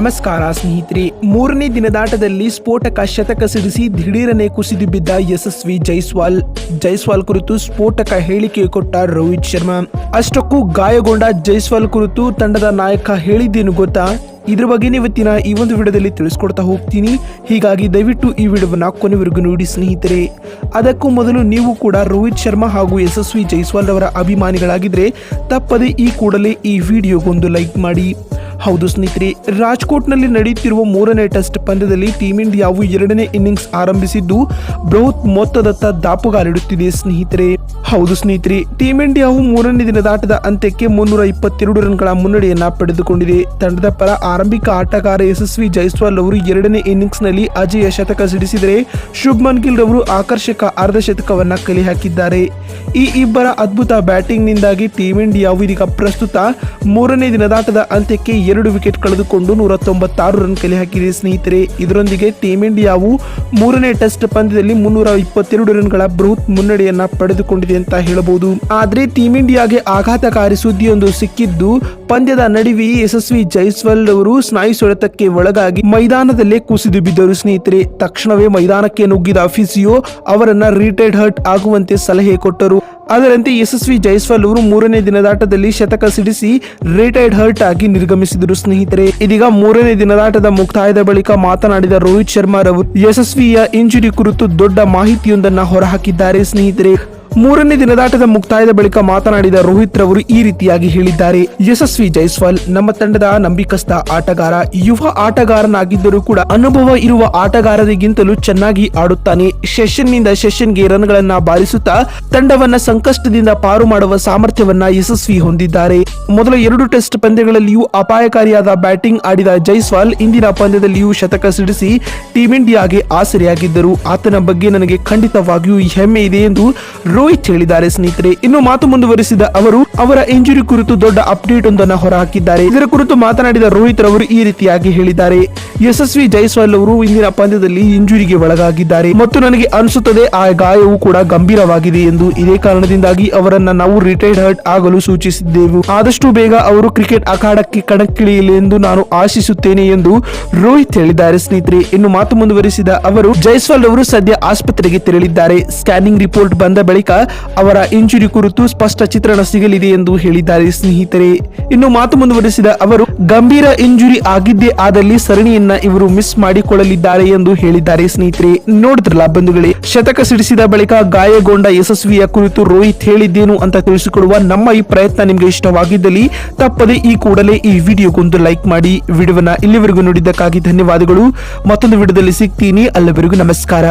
ನಮಸ್ಕಾರ ಸ್ನೇಹಿತರೆ. ಮೂರನೇ ದಿನದಾಟದಲ್ಲಿ ಸ್ಫೋಟಕ ಶತಕ ಸಿಡಿಸಿ ದಿಢೀರನೆ ಕುಸಿದು ಬಿದ್ದ ಯಶಸ್ವಿ ಜೈಸ್ವಾಲ್. ಜೈಸ್ವಾಲ್ ಕುರಿತು ಸ್ಫೋಟಕ ಹೇಳಿಕೆ ಕೊಟ್ಟ ರೋಹಿತ್ ಶರ್ಮಾ. ಅಷ್ಟಕ್ಕೂ ಗಾಯಗೊಂಡ ಜೈಸ್ವಾಲ್ ಕುರಿತು ತಂಡದ ನಾಯಕ ಹೇಳಿದ್ದೇನು ಗೊತ್ತಾ? ಇದ್ರ ಬಗ್ಗೆ ಇವತ್ತಿನ ಈ ಒಂದು ವಿಡಿಯೋದಲ್ಲಿ ತಿಳಿಸ್ಕೊಡ್ತಾ ಹೋಗ್ತೀನಿ. ಹೀಗಾಗಿ ದಯವಿಟ್ಟು ಈ ವಿಡಿಯೋವನ್ನ ಕೊನೆವರೆಗೂ ನೋಡಿ ಸ್ನೇಹಿತರೆ. ಅದಕ್ಕೂ ಮೊದಲು ನೀವು ಕೂಡ ರೋಹಿತ್ ಶರ್ಮಾ ಹಾಗೂ ಯಶಸ್ವಿ ಜೈಸ್ವಾಲ್ ಅವರ ಅಭಿಮಾನಿಗಳಾಗಿದ್ರೆ ತಪ್ಪದೆ ಈ ಕೂಡಲೇ ಈ ವಿಡಿಯೋಗೊಂದು ಲೈಕ್ ಮಾಡಿ. ಹೌದು ಸ್ನೇಹಿತರೆ, ರಾಜ್ಕೋಟ್ನಲ್ಲಿ ನಡೆಯುತ್ತಿರುವ ಮೂರನೇ ಟೆಸ್ಟ್ ಪಂದ್ಯದಲ್ಲಿ ಟೀಮ್ ಇಂಡಿಯಾವು ಎರಡನೇ ಇನ್ನಿಂಗ್ಸ್ ಆರಂಭಿಸಿದ್ದು, ಬೃಹತ್ ಮೊತ್ತದತ್ತ ದಾಪುಗಾಲಿಡುತ್ತಿದೆ ಸ್ನೇಹಿತರೆ. ಹೌದು ಸ್ನೇಹಿತರೆ ಟೀಂ ಇಂಡಿಯಾವು ಮೂರನೇ ದಿನದಾಟದ ಅಂತ್ಯಕ್ಕೆ ಮುನ್ನೂರ ಇಪ್ಪತ್ತೆರಡು ರನ್ಗಳ ಮುನ್ನಡೆಯನ್ನ ಪಡೆದುಕೊಂಡಿದೆ. ತಂಡದ ಪರ ಆರಂಭಿಕ ಆಟಗಾರ ಯಶಸ್ವಿ ಜೈಸ್ವಾಲ್ ಅವರು ಎರಡನೇ ಇನ್ನಿಂಗ್ಸ್ನಲ್ಲಿ ಅಜಯ ಶತಕ ಸಿಡಿಸಿದರೆ, ಶುಭ್ಮನ್ ಗಿಲ್ ರವರು ಆಕರ್ಷಕ ಅರ್ಧಶತಕವನ್ನ ಕಲೆ ಹಾಕಿದ್ದಾರೆ ಈ ಇಬ್ಬರ ಅದ್ಭುತ ಬ್ಯಾಟಿಂಗ್ನಿಂದಾಗಿ ಟೀಂ ಇಂಡಿಯಾವು ಇದೀಗ ಪ್ರಸ್ತುತ ಮೂರನೇ ದಿನದಾಟದ ಅಂತ್ಯಕ್ಕೆ ಎರಡು ವಿಕೆಟ್ ಕಳೆದುಕೊಂಡು ನೂರ ತೊಂಬತ್ತಾರು ರನ್ ಕಲೆ ಹಾಕಿದೆ ಸ್ನೇಹಿತರೆ. ಇದರೊಂದಿಗೆ ಟೀಂ ಇಂಡಿಯಾವು ಮೂರನೇ ಟೆಸ್ಟ್ ಪಂದ್ಯದಲ್ಲಿ ಮುನ್ನೂರ ಇಪ್ಪತ್ತೆರಡು ರನ್ಗಳ ಬೃಹತ್ ಮುನ್ನಡೆಯನ್ನ ಪಡೆದುಕೊಂಡಿದೆ ಅಂತ ಹೇಳಬಹುದು. ಆದ್ರೆ ಟೀಂ ಇಂಡಿಯಾಗೆ ಆಘಾತಕಾರಿ ಸುದ್ದಿಯೊಂದು ಸಿಕ್ಕಿದ್ದು ಪಂದ್ಯದ ನಡುವೆಯೇ ಯಶಸ್ವಿ ಜೈಸ್ವಾಲ್ ಅವರು ಸ್ನಾಯು ಸೆಳೆತಕ್ಕೆ ಒಳಗಾಗಿ ಮೈದಾನದಲ್ಲೇ ಕುಸಿದು ಬಿದ್ದರು. ಸ್ನೇಹಿತರೆ, ತಕ್ಷಣವೇ ಮೈದಾನಕ್ಕೆ ನುಗ್ಗಿದ ಅಫಿಸಿಯೋ ಅವರನ್ನ ರಿಟೈರ್ಡ್ ಹರ್ಟ್ ಆಗುವಂತೆ ಸಲಹೆ ಕೊಟ್ಟರು. ಅದರಂತೆ ಯಶಸ್ವಿ ಜೈಸ್ವಾಲ್ ಅವರು ಮೂರನೇ ದಿನದಾಟದಲ್ಲಿ ಶತಕ ಸಿಡಿಸಿ ರಿಟೈರ್ಡ್ ಹರ್ಟ್ ಆಗಿ ನಿರ್ಗಮಿಸಿದರು. ಸ್ನೇಹಿತರೆ, ಇದೀಗ ಮೂರನೇ ದಿನದಾಟದ ಮುಕ್ತಾಯದ ಬಳಿಕ ಮಾತನಾಡಿದ ರೋಹಿತ್ ಶರ್ಮಾ ರವರು, ಯಶಸ್ವಿಯ ಇಂಜುರಿ ಕುರಿತು ದೊಡ್ಡ ಮಾಹಿತಿಯೊಂದನ್ನ ಹೊರಹಾಕಿದ್ದಾರೆ. ಸ್ನೇಹಿತರೆ ಮೂರನೇ ದಿನದಾಟದ ಮುಕ್ತಾಯದ ಬಳಿಕ ಮಾತನಾಡಿದ ರೋಹಿತ್ ರವರು ಈ ರೀತಿಯಾಗಿ ಹೇಳಿದ್ದಾರೆ. ಯಶಸ್ವಿ ಜೈಸ್ವಾಲ್, ನಮ್ಮ ತಂಡದ ನಂಬಿಕಸ್ಥ ಆಟಗಾರ, ಯುವ ಆಟಗಾರನಾಗಿದ್ದರೂ ಕೂಡ ಅನುಭವ ಇರುವ ಆಟಗಾರರಿಗಿಂತಲೂ ಚೆನ್ನಾಗಿ ಆಡುತ್ತಾನೆ. ಸೆಷನ್ನಿಂದ ಸೆಷನ್ಗೆ ರನ್ಗಳನ್ನ ಬಾರಿಸುತ್ತಾ ತಂಡವನ್ನ ಸಂಕಷ್ಟದಿಂದ ಪಾರು ಮಾಡುವ ಸಾಮರ್ಥ್ಯವನ್ನ ಯಶಸ್ವಿ ಹೊಂದಿದ್ದಾರೆ. ಮೊದಲ ಎರಡು ಟೆಸ್ಟ್ ಪಂದ್ಯಗಳಲ್ಲಿಯೂ ಅಪಾಯಕಾರಿಯಾದ ಬ್ಯಾಟಿಂಗ್ ಆಡಿದ ಜೈಸ್ವಾಲ್ ಇಂದಿನ ಪಂದ್ಯದಲ್ಲಿಯೂ ಶತಕ ಸಿಡಿಸಿ ಟೀಂ ಇಂಡಿಯಾಗೆ ಆಸರೆಯಾಗಿದ್ದರು. ಆತನ ಬಗ್ಗೆ ನನಗೆ ಖಂಡಿತವಾಗಿಯೂ ಹೆಮ್ಮೆ ಇದೆ ಎಂದು ರೋಹಿತ್ ಹೇಳಿದ್ದಾರೆ, ಸ್ನೇಹಿತರೆ. ಇನ್ನು ಮಾತು ಮುಂದುವರಿಸಿದ ಅವರು, ಅವರ ಇಂಜುರಿ ಕುರಿತು ದೊಡ್ಡ ಅಪ್ಡೇಟ್ ಒಂದನ್ನು ಹೊರಹಾಕಿದ್ದಾರೆ. ಇದರ ಕುರಿತು ಮಾತನಾಡಿದ ರೋಹಿತ್ ರವರು ಈ ರೀತಿಯಾಗಿ ಹೇಳಿದ್ದಾರೆ. ಯಶಸ್ವಿ ಜೈಸ್ವಾಲ್ ಅವರು ಇಂದಿನ ಪಂದ್ಯದಲ್ಲಿ ಇಂಜುರಿಗೆ ಒಳಗಾಗಿದ್ದಾರೆ. ಮತ್ತು ನನಗೆ ಅನಿಸುತ್ತದೆ, ಆ ಗಾಯವು ಕೂಡ ಗಂಭೀರವಾಗಿದೆ ಎಂದು. ಇದೇ ಕಾರಣದಿಂದಾಗಿ ಅವರನ್ನ ನಾವು ರಿಟೈರ್ಡ್ ಹರ್ಟ್ ಆಗಲು ಸೂಚಿಸಿದ್ದೆವು. ಆದಷ್ಟು ಬೇಗ ಅವರು ಕ್ರಿಕೆಟ್ ಅಖಾಡಕ್ಕೆ ಕಣಕ್ಕಿಳಿಯಲಿ ಎಂದು ನಾನು ಆಶಿಸುತ್ತೇನೆ ಎಂದು ರೋಹಿತ್ ಹೇಳಿದ್ದಾರೆ, ಸ್ನೇಹಿತರೆ. ಇನ್ನು ಮಾತು ಮುಂದುವರಿಸಿದ ಅವರು, ಜೈಸ್ವಾಲ್ ಅವರು ಸದ್ಯ ಆಸ್ಪತ್ರೆಗೆ ತೆರಳಿದ್ದಾರೆ. ಸ್ಕ್ಯಾನಿಂಗ್ ರಿಪೋರ್ಟ್ ಬಂದ ಬಳಿಕ ಅವರ ಇಂಜುರಿ ಕುರಿತು ಸ್ಪಷ್ಟ ಚಿತ್ರಣ ಸಿಗಲಿದೆ ಎಂದು ಹೇಳಿದ್ದಾರೆ ಸ್ನೇಹಿತರೆ. ಇನ್ನು ಮಾತು ಮುಂದುವರೆಸಿದ ಅವರು, ಗಂಭೀರ ಇಂಜುರಿ ಆಗಿದ್ದೇ ಆದಲ್ಲಿ ಸರಣಿಯನ್ನ ಇವರು ಮಿಸ್ ಮಾಡಿಕೊಳ್ಳಲಿದ್ದಾರೆ ಎಂದು ಹೇಳಿದ್ದಾರೆ ಸ್ನೇಹಿತರೆ. ನೋಡಿದ್ರಲ್ಲ ಬಂಧುಗಳೇ, ಶತಕ ಸಿಡಿಸಿದ ಬಳಿಕ ಗಾಯಗೊಂಡ ಯಶಸ್ವಿಯ ಕುರಿತು ರೋಹಿತ್ ಹೇಳಿದ್ದೇನು ಅಂತ ತಿಳಿಸಿಕೊಡುವ ನಮ್ಮ ಈ ಪ್ರಯತ್ನ ನಿಮ್ಗೆ ಇಷ್ಟವಾಗಿದ್ದಲ್ಲಿ ತಪ್ಪದೆ ಈ ಕೂಡಲೇ ಈ ವಿಡಿಯೋಗೊಂದು ಲೈಕ್ ಮಾಡಿ, ವಿಡಿಯೋವನ್ನ ಇಲ್ಲಿವರೆಗೂ ನೋಡಿದ್ದಕ್ಕಾಗಿ ಧನ್ಯವಾದಗಳು. ಮತ್ತೊಂದು ವಿಡಿಯೋದಲ್ಲಿ ಸಿಗ್ತೀನಿ. ಅಲ್ಲಿವರೆಗೂ ನಮಸ್ಕಾರ.